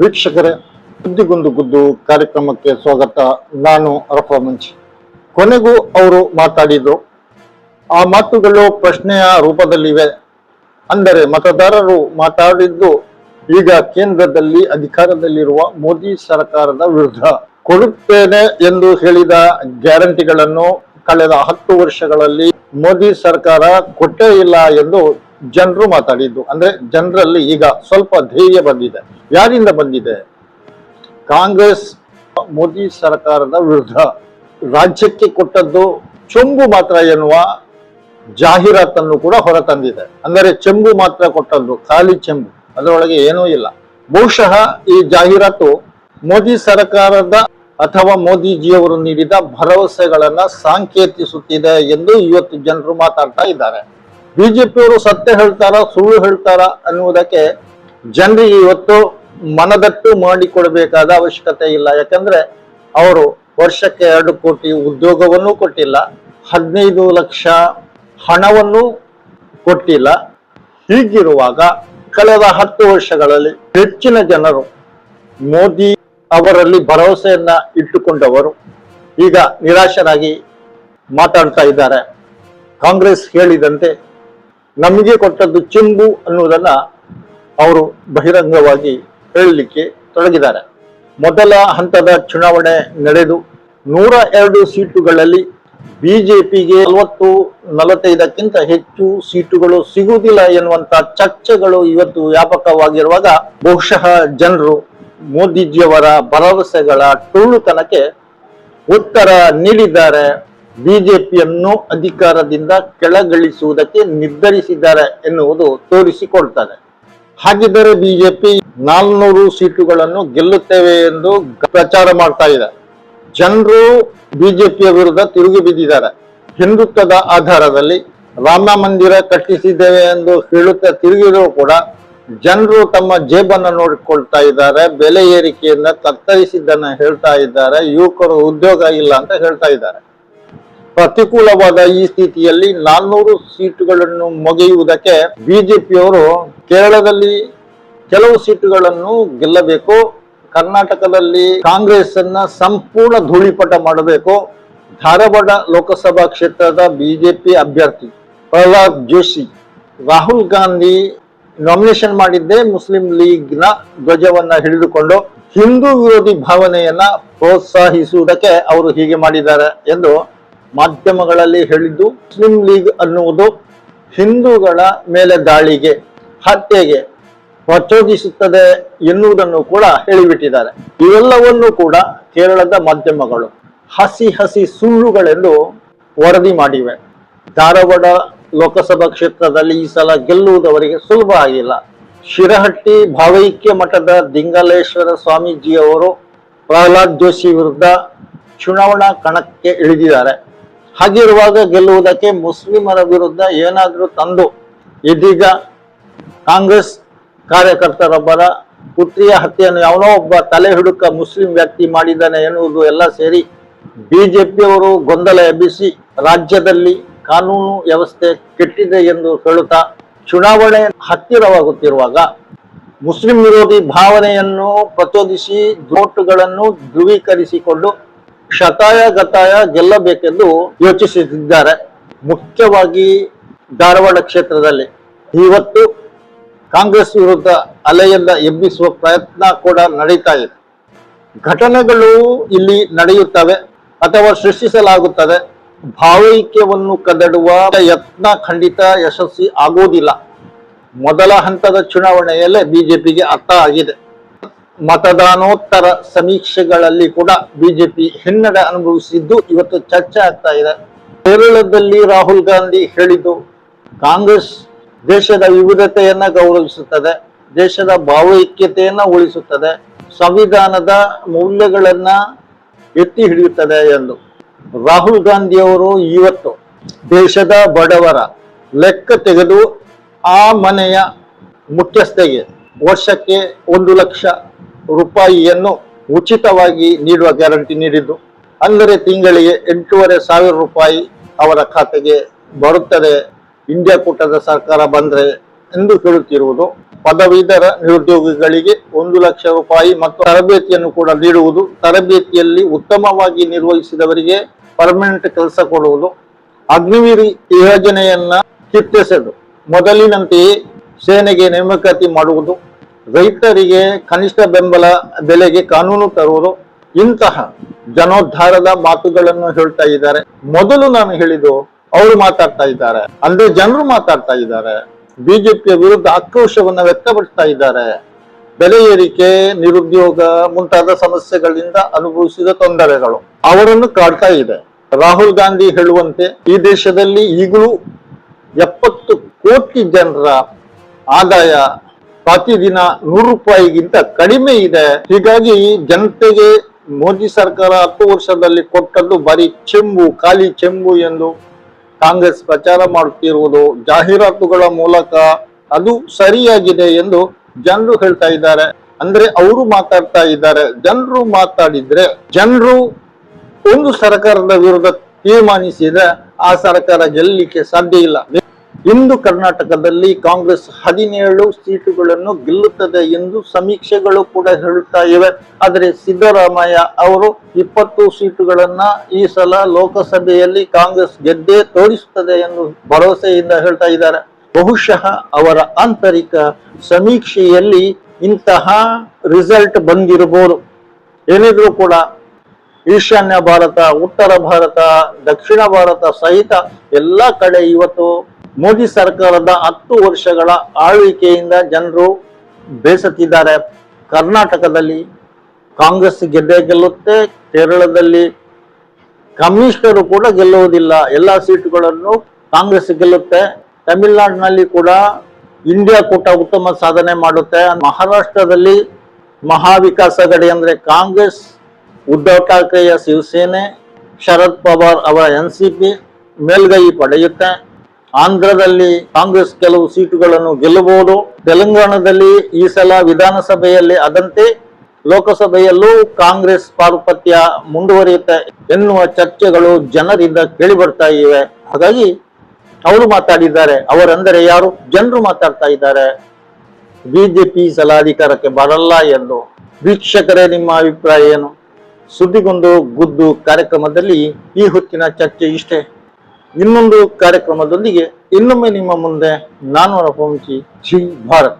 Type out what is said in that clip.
ವೀಕ್ಷಕರೇ ಬುದ್ಧಿಗೊಂದು ಗುದ್ದು ಕಾರ್ಯಕ್ರಮಕ್ಕೆ ಸ್ವಾಗತ. ನಾನು ಅರಫ ಕೊನೆಗೂ ಅವರು ಮಾತಾಡಿದ್ರು. ಆ ಮಾತುಗಳು ಪ್ರಶ್ನೆಯ ರೂಪದಲ್ಲಿವೆ. ಅಂದರೆ ಮತದಾರರು ಮಾತಾಡಿದ್ದು ಈಗ ಕೇಂದ್ರದಲ್ಲಿ ಅಧಿಕಾರದಲ್ಲಿರುವ ಮೋದಿ ಸರ್ಕಾರದ ವಿರುದ್ಧ. ಕೊಡುತ್ತೇನೆ ಎಂದು ಹೇಳಿದ ಗ್ಯಾರಂಟಿಗಳನ್ನು ಕಳೆದ ಹತ್ತು ವರ್ಷಗಳಲ್ಲಿ ಮೋದಿ ಸರ್ಕಾರ ಕೊಟ್ಟೇ ಇಲ್ಲ ಎಂದು ಜನರು ಮಾತಾಡಿದ್ದು. ಅಂದ್ರೆ ಜನರಲ್ಲಿ ಈಗ ಸ್ವಲ್ಪ ಧೈರ್ಯ ಬಂದಿದೆ. ಯಾರಿಂದ ಬಂದಿದೆ? ಕಾಂಗ್ರೆಸ್, ಮೋದಿ ಸರ್ಕಾರದ ವಿರುದ್ಧ ರಾಜ್ಯಕ್ಕೆ ಕೊಟ್ಟದ್ದು ಚೊಂಬು ಮಾತ್ರ ಎನ್ನುವ ಜಾಹೀರಾತನ್ನು ಕೂಡ ಹೊರತಂದಿದೆ. ಅಂದರೆ ಚೆಂಬು ಮಾತ್ರ ಕೊಟ್ಟದ್ದು, ಖಾಲಿ ಚೆಂಬು ಅದರೊಳಗೆ ಏನೂ ಇಲ್ಲ. ಬಹುಶಃ ಈ ಜಾಹೀರಾತು ಮೋದಿ ಸರ್ಕಾರದ ಅಥವಾ ಮೋದಿಜಿಯವರು ನೀಡಿದ ಭರವಸೆಗಳನ್ನ ಸಾಂಕೇತಿಸುತ್ತಿದೆ ಎಂದು ಇವತ್ತು ಜನರು ಮಾತಾಡ್ತಾ ಇದ್ದಾರೆ. ಬಿಜೆಪಿಯವರು ಸತ್ಯ ಹೇಳ್ತಾರ, ಸುಳ್ಳು ಹೇಳ್ತಾರ ಅನ್ನುವುದಕ್ಕೆ ಜನರಿಗೆ ಇವತ್ತು ಮನದಟ್ಟು ಮಾಡಿಕೊಡಬೇಕಾದ ಅವಶ್ಯಕತೆ ಇಲ್ಲ. ಯಾಕಂದ್ರೆ ಅವರು ವರ್ಷಕ್ಕೆ ಎರಡು ಕೋಟಿ ಉದ್ಯೋಗವನ್ನು ಕೊಟ್ಟಿಲ್ಲ, ಹದಿನೈದು ಲಕ್ಷ ಹಣವನ್ನು ಕೊಟ್ಟಿಲ್ಲ. ಹೀಗಿರುವಾಗ ಕಳೆದ ಹತ್ತು ವರ್ಷಗಳಲ್ಲಿ ಹೆಚ್ಚಿನ ಜನರು ಮೋದಿ ಅವರಲ್ಲಿ ಭರವಸೆಯನ್ನ ಇಟ್ಟುಕೊಂಡವರು ಈಗ ನಿರಾಶರಾಗಿ ಮಾತಾಡ್ತಾ ಇದ್ದಾರೆ. ಕಾಂಗ್ರೆಸ್ ಹೇಳಿದಂತೆ ನಮಗೆ ಕೊಟ್ಟದ್ದು ಚಿಂಬು ಅನ್ನುವುದನ್ನ ಅವರು ಬಹಿರಂಗವಾಗಿ ಹೇಳಲಿಕ್ಕೆ ತೊಡಗಿದ್ದಾರೆ. ಮೊದಲ ಹಂತದ ಚುನಾವಣೆ ನಡೆದು ನೂರ ಎರಡು ಸೀಟುಗಳಲ್ಲಿ ಬಿಜೆಪಿಗೆ ನಲವತ್ತು, ನಲವತ್ತೈದಕ್ಕಿಂತ ಹೆಚ್ಚು ಸೀಟುಗಳು ಸಿಗುವುದಿಲ್ಲ ಎನ್ನುವಂತ ಚರ್ಚೆಗಳು ಇವತ್ತು ವ್ಯಾಪಕವಾಗಿರುವಾಗ ಬಹುಶಃ ಜನರು ಮೋದಿಜಿಯವರ ಭರವಸೆಗಳ ಟುಳ್ಳುತನಕ್ಕೆ ಉತ್ತರ ನೀಡಿದ್ದಾರೆ ಬಿಜೆಪಿಯನ್ನು ಅಧಿಕಾರದಿಂದ ಕೆಳಗಿಳಿಸುವುದಕ್ಕೆ ನಿರ್ಧರಿಸಿದ್ದಾರೆ ಎನ್ನುವುದು ತೋರಿಸಿಕೊಳ್ತಾರೆ ಹಾಗಿದ್ದರೆ ಬಿಜೆಪಿ ನಾಲ್ನೂರು ಸೀಟುಗಳನ್ನು ಗೆಲ್ಲುತ್ತೇವೆ ಎಂದು ಪ್ರಚಾರ ಮಾಡ್ತಾ ಇದೆ. ಜನರು ಬಿಜೆಪಿಯ ವಿರುದ್ಧ ತಿರುಗಿ ಬಿದ್ದಿದ್ದಾರೆ. ಹಿಂದುತ್ವದ ಆಧಾರದಲ್ಲಿ ರಾಮ ಮಂದಿರ ಕಟ್ಟಿಸಿದ್ದೇವೆ ಎಂದು ಹೇಳುತ್ತಾ ತಿರುಗಿದರೂ ಕೂಡ ಜನರು ತಮ್ಮ ಜೇಬನ್ನು ನೋಡಿಕೊಳ್ತಾ ಇದ್ದಾರೆ. ಬೆಲೆ ಏರಿಕೆಯಿಂದ ತತ್ತರಿಸಿದ್ದನ್ನು ಹೇಳ್ತಾ ಇದ್ದಾರೆ. ಯುವಕರು ಉದ್ಯೋಗ ಇಲ್ಲ ಅಂತ ಹೇಳ್ತಾ ಇದ್ದಾರೆ. ಪ್ರತಿಕೂಲವಾದ ಈ ಸ್ಥಿತಿಯಲ್ಲಿ ನಾಲ್ನೂರು ಸೀಟುಗಳನ್ನು ಮೊಗೆಯುವುದಕ್ಕೆ ಬಿಜೆಪಿಯವರು ಕೇರಳದಲ್ಲಿ ಕೆಲವು ಸೀಟುಗಳನ್ನು ಗೆಲ್ಲಬೇಕು, ಕರ್ನಾಟಕದಲ್ಲಿ ಕಾಂಗ್ರೆಸ್ ಅನ್ನ ಸಂಪೂರ್ಣ ಧೂಳಿಪಟ ಮಾಡಬೇಕು. ಧಾರವಾಡ ಲೋಕಸಭಾ ಕ್ಷೇತ್ರದ ಬಿಜೆಪಿ ಅಭ್ಯರ್ಥಿ ಪ್ರಹ್ಲಾದ್ ಜೋಶಿ, ರಾಹುಲ್ ಗಾಂಧಿ ನಾಮಿನೇಷನ್ ಮಾಡಿದ್ದೇ ಮುಸ್ಲಿಂ ಲೀಗ್ನ ಧ್ವಜವನ್ನ ಹಿಡಿದುಕೊಂಡು ಹಿಂದೂ ವಿರೋಧಿ ಭಾವನೆಯನ್ನ ಪ್ರೋತ್ಸಾಹಿಸುವುದಕ್ಕೆ ಅವರು ಹೀಗೆ ಮಾಡಿದ್ದಾರೆ ಎಂದು ಮಾಧ್ಯಮಗಳಲ್ಲಿ ಹೇಳಿದ್ದು ಮುಸ್ಲಿಂ ಲೀಗ್ ಅನ್ನುವುದು ಹಿಂದೂಗಳ ಮೇಲೆ ದಾಳಿಗೆ, ಹತ್ಯೆಗೆ ಪ್ರಚೋದಿಸುತ್ತದೆ ಎನ್ನುವುದನ್ನು ಕೂಡ ಹೇಳಿಬಿಟ್ಟಿದ್ದಾರೆ. ಇವೆಲ್ಲವನ್ನೂ ಕೂಡ ಕೇರಳದ ಮಾಧ್ಯಮಗಳು ಹಸಿ ಹಸಿ ಸುಳ್ಳುಗಳೆಂದು ವರದಿ ಮಾಡಿವೆ. ಧಾರವಾಡ ಲೋಕಸಭಾ ಕ್ಷೇತ್ರದಲ್ಲಿ ಈ ಸಲ ಗೆಲ್ಲುವುದವರಿಗೆ ಸುಲಭ ಆಗಿಲ್ಲ. ಶಿರಹಟ್ಟಿ ಭಾವೈಕ್ಯ ಮಠದ ದಿಂಗಲೇಶ್ವರ ಸ್ವಾಮೀಜಿಯವರು ಪ್ರಹ್ಲಾದ್ ಜೋಶಿ ವಿರುದ್ಧ ಚುನಾವಣಾ ಕಣಕ್ಕೆ ಇಳಿದಿದ್ದಾರೆ. ಹಾಗಿರುವಾಗ ಗೆಲ್ಲುವುದಕ್ಕೆ ಮುಸ್ಲಿಮರ ವಿರುದ್ಧ ಏನಾದರೂ ತಂದು ಇದೀಗ ಕಾಂಗ್ರೆಸ್ ಕಾರ್ಯಕರ್ತರೊಬ್ಬರ ಪುತ್ರಿಯ ಹತ್ಯೆಯನ್ನು ಯಾವನೋ ಒಬ್ಬ ತಲೆ ಹಿಡುಕ ಮುಸ್ಲಿಂ ವ್ಯಕ್ತಿ ಮಾಡಿದ್ದಾನೆ ಎನ್ನುವುದು ಎಲ್ಲ ಸೇರಿ ಬಿಜೆಪಿಯವರು ಗೊಂದಲ ಎಬ್ಬಿಸಿ ರಾಜ್ಯದಲ್ಲಿ ಕಾನೂನು ವ್ಯವಸ್ಥೆ ಕೆಟ್ಟಿದೆ ಎಂದು ಹೇಳುತ್ತಾ ಚುನಾವಣೆ ಹತ್ತಿರವಾಗುತ್ತಿರುವಾಗ ಮುಸ್ಲಿಂ ವಿರೋಧಿ ಭಾವನೆಯನ್ನು ಪ್ರಚೋದಿಸಿ ನೋಟುಗಳನ್ನು ಧ್ರುವೀಕರಿಸಿಕೊಂಡು ಶತಾಯ, ಗತಾಯ ಗೆಲ್ಲಬೇಕೆಂದು ಯೋಚಿಸುತ್ತಿದ್ದಾರೆ. ಮುಖ್ಯವಾಗಿ ಧಾರವಾಡ ಕ್ಷೇತ್ರದಲ್ಲಿ. ಇವತ್ತು ಕಾಂಗ್ರೆಸ್ ವಿರುದ್ಧ ಅಲೆಯಿಂದ ಎಬ್ಬಿಸುವ ಪ್ರಯತ್ನ ಕೂಡ ನಡೀತಾ ಇದೆ. ಘಟನೆಗಳು ಇಲ್ಲಿ ನಡೆಯುತ್ತವೆ ಅಥವಾ ಸೃಷ್ಟಿಸಲಾಗುತ್ತದೆ. ಭಾವೈಕ್ಯವನ್ನು ಕದಡುವ ಯತ್ನ ಖಂಡಿತ ಯಶಸ್ವಿ ಆಗುವುದಿಲ್ಲ. ಮೊದಲ ಹಂತದ ಚುನಾವಣೆಯಲ್ಲೇ ಬಿಜೆಪಿಗೆ ಅರ್ಥ ಆಗಿದೆ. ಮತದಾನೋತ್ತರ ಸಮೀಕ್ಷೆಗಳಲ್ಲಿ ಕೂಡ ಬಿಜೆಪಿ ಹಿನ್ನಡೆ ಅನುಭವಿಸಿದ್ದು ಇವತ್ತು ಚರ್ಚೆ ಆಗ್ತಾ ಇದೆ. ಕೇರಳದಲ್ಲಿ ರಾಹುಲ್ ಗಾಂಧಿ ಹೇಳಿದ್ದು, ಕಾಂಗ್ರೆಸ್ ದೇಶದ ವಿವಿಧತೆಯನ್ನ ಗೌರವಿಸುತ್ತದೆ, ದೇಶದ ಭಾವೈಕ್ಯತೆಯನ್ನ ಉಳಿಸುತ್ತದೆ, ಸಂವಿಧಾನದ ಮೌಲ್ಯಗಳನ್ನ ಎತ್ತಿ ಹಿಡಿಯುತ್ತದೆ ಎಂದು. ರಾಹುಲ್ ಗಾಂಧಿಯವರು ಇವತ್ತು ದೇಶದ ಬಡವರ ಲೆಕ್ಕ ತೆಗೆದು ಆ ಮನೆಯ ಮುಖ್ಯಸ್ಥೆಗೆ ವರ್ಷಕ್ಕೆ ಒಂದು ಲಕ್ಷ ರೂಪಾಯಿಯನ್ನು ಉಚಿತವಾಗಿ ನೀಡುವ ಗ್ಯಾರಂಟಿ ನೀಡಿದ್ದು. ಅಂದರೆ ತಿಂಗಳಿಗೆ ಎಂಟೂವರೆ ಸಾವಿರ ರೂಪಾಯಿ ಅವರ ಖಾತೆಗೆ ಬರುತ್ತದೆ. ಇಂಡಿಯಾ ಕೂಟದ ಸರ್ಕಾರ ಬಂದರೆ ಎಂದು ಹೇಳುತ್ತಿರುವುದು. ಪದವೀಧರ ನಿರುದ್ಯೋಗಿಗಳಿಗೆ ಒಂದು ಲಕ್ಷ ರೂಪಾಯಿ ಮತ್ತು ತರಬೇತಿಯನ್ನು ಕೂಡ ನೀಡುವುದು. ತರಬೇತಿಯಲ್ಲಿ ಉತ್ತಮವಾಗಿ ನಿರ್ವಹಿಸಿದವರಿಗೆ ಪರ್ಮನೆಂಟ್ ಕೆಲಸ ಕೊಡುವುದು. ಅಗ್ನಿವೀರಿ ಯೋಜನೆಯನ್ನ ಕಿತ್ತೆಸೆದು ಮೊದಲಿನಂತೆಯೇ ಸೇನೆಗೆ ನೇಮಕಾತಿ ಮಾಡುವುದು. ರೈತರಿಗೆ ಕನಿಷ್ಠ ಬೆಂಬಲ ಬೆಲೆಗೆ ಕಾನೂನು ತರುವುದು ಇಂತಹ ಜನೋದ್ಧಾರದ ಮಾತುಗಳನ್ನು ಹೇಳ್ತಾ ಇದ್ದಾರೆ. ಮೊದಲು ನಾನು ಹೇಳಿದ್ದು ಅವರು ಮಾತಾಡ್ತಾ ಇದ್ದಾರೆ. ಅಂದ್ರೆ ಜನರು ಮಾತಾಡ್ತಾ ಇದ್ದಾರೆ. ಬಿಜೆಪಿಯ ವಿರುದ್ಧ ಆಕ್ರೋಶವನ್ನು ವ್ಯಕ್ತಪಡಿಸ್ತಾ ಇದ್ದಾರೆ. ಬೆಲೆ ಏರಿಕೆ, ನಿರುದ್ಯೋಗ ಮುಂತಾದ ಸಮಸ್ಯೆಗಳಿಂದ ಅನುಭವಿಸಿದ ತೊಂದರೆಗಳು ಅವರನ್ನು ಕಾಡ್ತಾ ಇದೆ. ರಾಹುಲ್ ಗಾಂಧಿ ಹೇಳುವಂತೆ ಈ ದೇಶದಲ್ಲಿ ಈಗಲೂ ಎಪ್ಪತ್ತು ಕೋಟಿ ಜನರ ಆದಾಯ ಪ್ರತಿದಿನ ನೂರು ರೂಪಾಯಿಗಿಂತ ಕಡಿಮೆ ಇದೆ. ಹೀಗಾಗಿ ಜನತೆಗೆ ಮೋದಿ ಸರ್ಕಾರ ಹತ್ತು ವರ್ಷದಲ್ಲಿ ಕೊಟ್ಟದ್ದು ಬರಿ ಚೆಂಬು, ಖಾಲಿ ಚೆಂಬು ಎಂದು ಕಾಂಗ್ರೆಸ್ ಪ್ರಚಾರ ಮಾಡುತ್ತಿರುವುದು ಜಾಹೀರಾತುಗಳ ಮೂಲಕ ಅದು ಸರಿಯಾಗಿದೆ ಎಂದು ಜನರು ಹೇಳ್ತಾ ಇದ್ದಾರೆ. ಅಂದ್ರೆ ಅವರು ಮಾತಾಡ್ತಾ ಇದ್ದಾರೆ. ಜನರು ಮಾತಾಡಿದ್ರೆ ಜನರು ಒಂದು ಸರ್ಕಾರದ ವಿರುದ್ಧ ತೀರ್ಮಾನಿಸಿದ್ರೆ ಆ ಸರ್ಕಾರ ಗೆಲ್ಲಲಿಕ್ಕೆ ಸಾಧ್ಯ ಇಲ್ಲ. ಇಂದು ಕರ್ನಾಟಕದಲ್ಲಿ ಕಾಂಗ್ರೆಸ್ ಹದಿನೇಳು ಸೀಟುಗಳನ್ನು ಗೆಲ್ಲುತ್ತದೆ ಎಂದು ಸಮೀಕ್ಷೆಗಳು ಕೂಡ ಹೇಳುತ್ತಾ ಇವೆ. ಆದರೆ ಸಿದ್ದರಾಮಯ್ಯ ಅವರು ಇಪ್ಪತ್ತು ಸೀಟುಗಳನ್ನ ಈ ಸಲ ಲೋಕಸಭೆಯಲ್ಲಿ ಕಾಂಗ್ರೆಸ್ ಗೆದ್ದೇ ತೋರಿಸುತ್ತದೆ ಎಂದು ಭರವಸೆಯಿಂದ ಹೇಳ್ತಾ ಇದ್ದಾರೆ. ಬಹುಶಃ ಅವರ ಆಂತರಿಕ ಸಮೀಕ್ಷೆಯಲ್ಲಿ ಇಂತಹ ರಿಸಲ್ಟ್ ಬಂದಿರಬಹುದು. ಏನಿದ್ರು ಕೂಡ ಈಶಾನ್ಯ ಭಾರತ, ಉತ್ತರ ಭಾರತ, ದಕ್ಷಿಣ ಭಾರತ ಸಹಿತ ಎಲ್ಲ ಕಡೆ ಇವತ್ತು ಮೋದಿ ಸರ್ಕಾರದ ಹತ್ತು ವರ್ಷಗಳ ಆಳ್ವಿಕೆಯಿಂದ ಜನರು ಬೇಸತ್ತಿದ್ದಾರೆ. ಕರ್ನಾಟಕದಲ್ಲಿ ಕಾಂಗ್ರೆಸ್ ಗೆದ್ದೇ ಗೆಲ್ಲುತ್ತೆ, ಕೇರಳದಲ್ಲಿ ಕಮ್ಯುನಿಸ್ಟರು ಕೂಡ ಗೆಲ್ಲುವುದಿಲ್ಲ. ಎಲ್ಲ ಸೀಟುಗಳನ್ನು ಕಾಂಗ್ರೆಸ್ ಗೆಲ್ಲುತ್ತೆ. ತಮಿಳುನಾಡಿನಲ್ಲಿ ಕೂಡ ಇಂಡಿಯಾ ಕೂಟ ಉತ್ತಮ ಸಾಧನೆ ಮಾಡುತ್ತೆ. ಮಹಾರಾಷ್ಟ್ರದಲ್ಲಿ ಮಹಾವಿಕಾಸ ಗಡಿ ಅಂದರೆ ಕಾಂಗ್ರೆಸ್, ಉದ್ಧವ್ ಠಾಕ್ರೆಯ ಶಿವಸೇನೆ, ಶರದ್ ಪವಾರ್ ಅವರ ಎನ್ ಸಿ ಪಿ ಮೇಲ್ಗೈ ಪಡೆಯುತ್ತೆ. ಆಂಧ್ರದಲ್ಲಿ ಕಾಂಗ್ರೆಸ್ ಕೆಲವು ಸೀಟುಗಳನ್ನು ಗೆಲ್ಲಬಹುದು. ತೆಲಂಗಾಣದಲ್ಲಿ ಈ ಸಲ ವಿಧಾನಸಭೆಯಲ್ಲಿ ಅದಂತೆ ಲೋಕಸಭೆಯಲ್ಲೂ ಕಾಂಗ್ರೆಸ್ ಪಾರುಪತ್ಯ ಮುಂದುವರಿಯುತ್ತೆ ಎನ್ನುವ ಚರ್ಚೆಗಳು ಜನರಿಂದ ಕೇಳಿ ಬರ್ತಾ ಇವೆ. ಹಾಗಾಗಿ ಅವರು ಮಾತಾಡಿದ್ದಾರೆ. ಅವರೆಂದರೆ ಯಾರು? ಜನರು ಮಾತಾಡ್ತಾ ಇದ್ದಾರೆ. ಬಿಜೆಪಿ ಸಲ ಅಧಿಕಾರಕ್ಕೆ ಬರಲ್ಲ ಎಂದು. ವೀಕ್ಷಕರೇ, ನಿಮ್ಮ ಅಭಿಪ್ರಾಯ ಏನು? ಸುದ್ದಿಗೊಂದು ಗುದ್ದು ಕಾರ್ಯಕ್ರಮದಲ್ಲಿ ಈ ಹೊತ್ತಿನ ಚರ್ಚೆ ಇಷ್ಟೇ. ಇನ್ನೊಂದು ಕಾರ್ಯಕ್ರಮದೊಂದಿಗೆ ಇನ್ನೊಮ್ಮೆ ನಿಮ್ಮ ಮುಂದೆ ನಾನು ರಫವಂಶಿ ಜಿ ಭಾರತ್.